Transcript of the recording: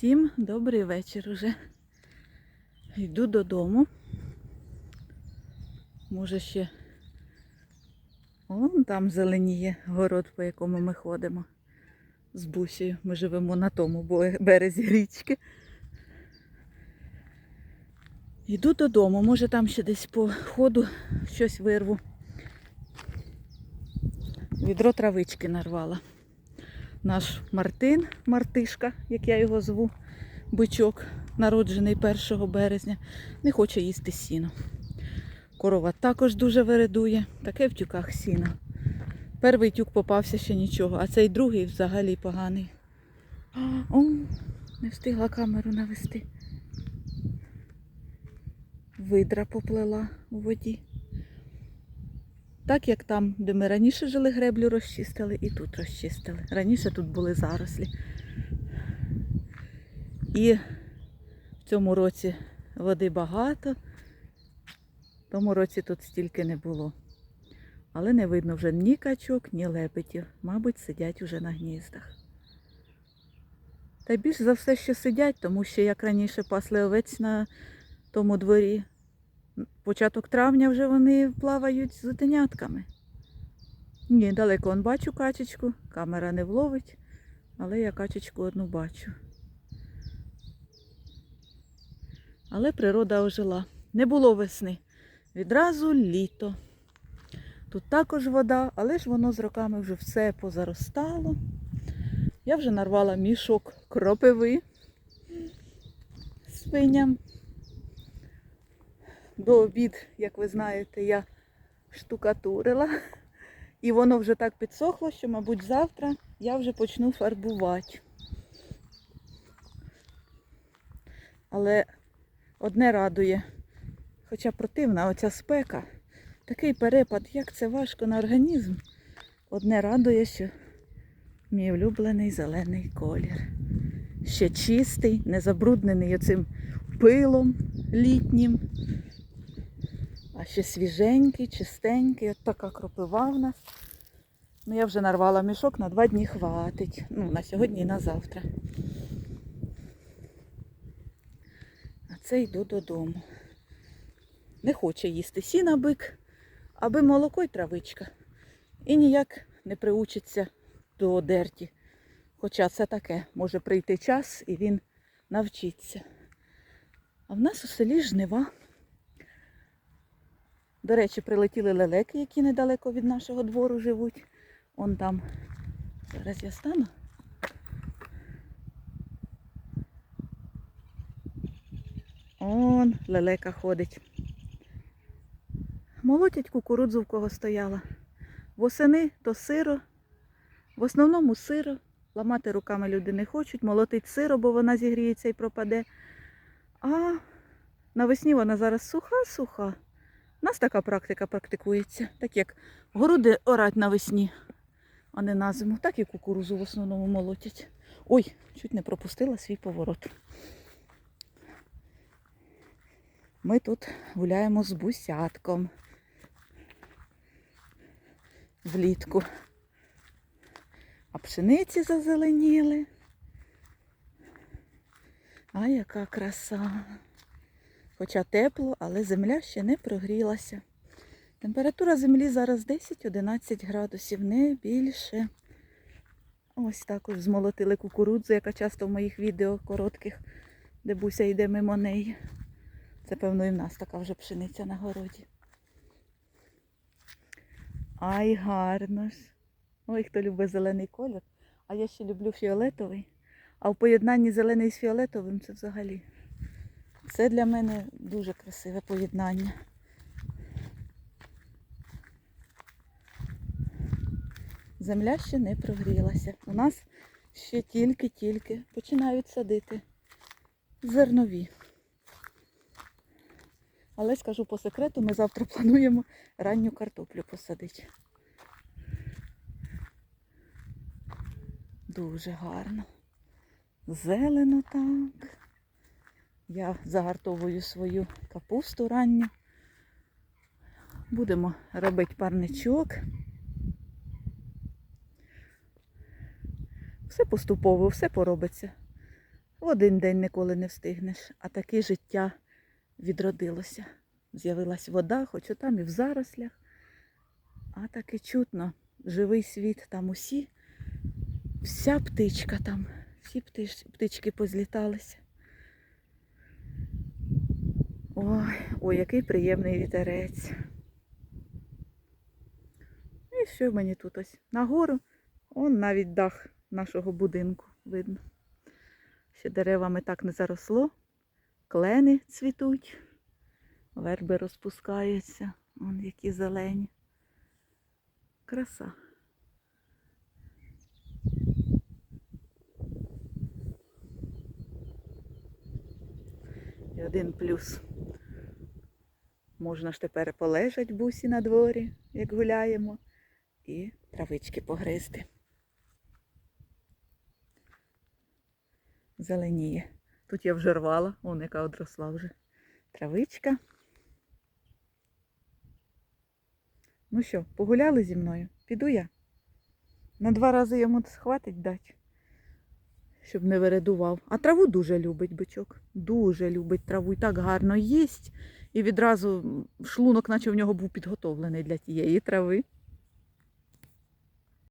Всім добрий вечір уже. Йду додому. Може ще Вон там зеленіє город, по якому ми ходимо з бусею. Ми живемо на тому березі річки. Йду додому, може там ще десь по ходу щось вирву. Відро травички нарвала. Наш Мартин, Мартишка, як я його зву, бичок, народжений 1 березня, не хоче їсти сіно. Корова також дуже вередує, таке в тюках сіно. Перший тюк попався ще нічого, а цей другий взагалі поганий. О, не встигла камеру навести. Видра поплела у воді. Так як там, де ми раніше жили, греблю розчистили і тут розчистили. Раніше тут були зарослі. І в цьому році води багато, в тому році тут стільки не було. Але не видно вже ні качок, ні лепетів. Мабуть, сидять уже на гніздах. Та більш за все, що сидять, тому що як раніше пасли овець на тому дворі, початок травня вже вони плавають з утенятками. Ні, далеко он бачу качечку, камера не вловить, але я качечку одну бачу. Але природа ожила. Не було весни. Відразу літо. Тут також вода, але ж воно з роками вже все позаростало. Я вже нарвала мішок кропиви свиням. До обід, як ви знаєте, я штукатурила. І воно вже так підсохло, що, мабуть, завтра я вже почну фарбувати. Але одне радує, хоча противна оця спека, такий перепад, як це важко на організм. Одне радує, що мій улюблений зелений колір. Ще чистий, не забруднений оцим пилом літнім. А ще свіженький, чистенький. От така кропива в нас. Ну, я вже нарвала мішок, на два дні хватить. Ну, на сьогодні і на завтра. А це йду додому. Не хоче їсти сіна бик, аби молоко й травичка. І ніяк не приучиться до одерті. Хоча це таке, може прийти час і він навчиться. А в нас у селі жнива. До речі, прилетіли лелеки, які недалеко від нашого двору живуть. Он там. Зараз я стану. Он лелека ходить. Молотять кукурудзу, в кого стояла. Восени то сиро, в основному сиро. Ламати руками люди не хочуть, молотить сиро, бо вона зігріється і пропаде. А навесні вона зараз суха-суха. У нас така практика практикується. Так як городи орать навесні, а не на зиму, так і кукурузу в основному молотять. Ой, чуть не пропустила свій поворот. Ми тут гуляємо з бусятком влітку. А пшениці зазеленіли. А яка краса. Хоча тепло, але земля ще не прогрілася. Температура землі зараз 10-11 градусів, не більше. Ось також змолотили кукурудзу, яка часто в моїх відео коротких, де буся йде мимо неї. Це, певно, і в нас така вже пшениця на городі. Ай, гарно ж. Ой, хто любить зелений колір. А я ще люблю фіолетовий. А в поєднанні зелений з фіолетовим це взагалі. Це для мене дуже красиве поєднання. Земля ще не прогрілася. У нас ще тільки-тільки починають садити зернові. Але скажу по секрету, ми завтра плануємо ранню картоплю посадити. Дуже гарно. Зелено так. Я загартовую свою капусту ранню. Будемо робити парничок. Все поступово, все поробиться. В один день ніколи не встигнеш, а таке життя відродилося. З'явилась вода, хоч там і в зарослях. А таки чутно, живий світ, там усі, вся птичка там, всі птич, птички позліталися. Ой, ой, який приємний вітерець. І що мені тут ось? Нагору, он навіть дах нашого будинку видно. Ще деревами так не заросло, клени цвітуть, верби розпускаються, вон які зелені. Краса. І один плюс. Можна ж тепер полежать бусі на дворі, як гуляємо, і травички погризти. Зеленіє. Тут я вже рвала, вон яка одросла вже травичка. Ну що, погуляли зі мною? Піду я. На два рази йому схватить дать, щоб не вередував. А траву дуже любить бичок. Дуже любить траву. І так гарно їсть. І відразу шлунок, наче в нього був підготовлений для тієї трави.